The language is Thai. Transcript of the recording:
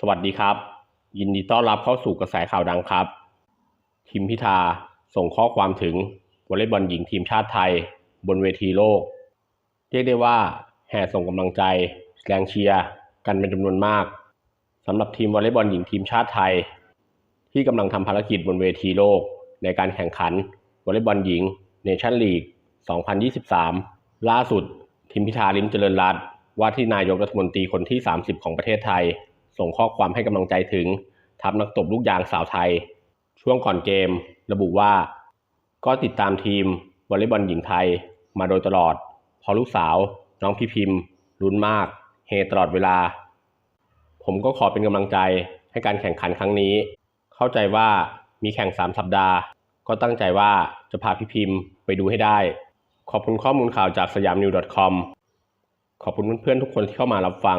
สวัสดีครับ ยินดีต้อนรับเข้าสู่กระแสข่าวดังครับทีมพิธาส่งข้อความถึงวอลเลย์บอลหญิงทีมชาติไทย บนเวทีโลก เรียกได้ว่าแห่ส่งกำลังใจ แรงเชียร์กันเป็นจำนวนมากสำหรับทีมวอลเลย์บอลหญิงทีมชาติไทย ที่กำลังทำภารกิจบนเวทีโลก ในการแข่งขันวอลเลย์บอลหญิงเนชั่นลีก 2023 ล่าสุดทีมพิธาลิมเจริญรัตน์ว่าที่นายกรัฐมนตรีคนที่ 30 ของประเทศไทย ส่งข้อความให้กำลังใจถึงทัพนักตบลูกยางสาวไทย ช่วงก่อนเกมระบุว่า ก็ติดตามทีมวอลเลย์บอลหญิงไทยมาโดยตลอด พอลูกสาว น้องพี่พิมพ์ลุ้นมาก เฮตลอดเวลา ผมก็ขอเป็นกำลังใจให้การแข่งขันครั้งนี้ เข้าใจว่ามีแข่ง 3 สัปดาห์ ก็ตั้งใจว่าจะพาพี่พิมพ์ไปดูให้ได้ ขอบคุณข้อมูลข่าวจากสยามนิว .com ขอบคุณเพื่อนๆทุกคนที่เข้ามารับฟัง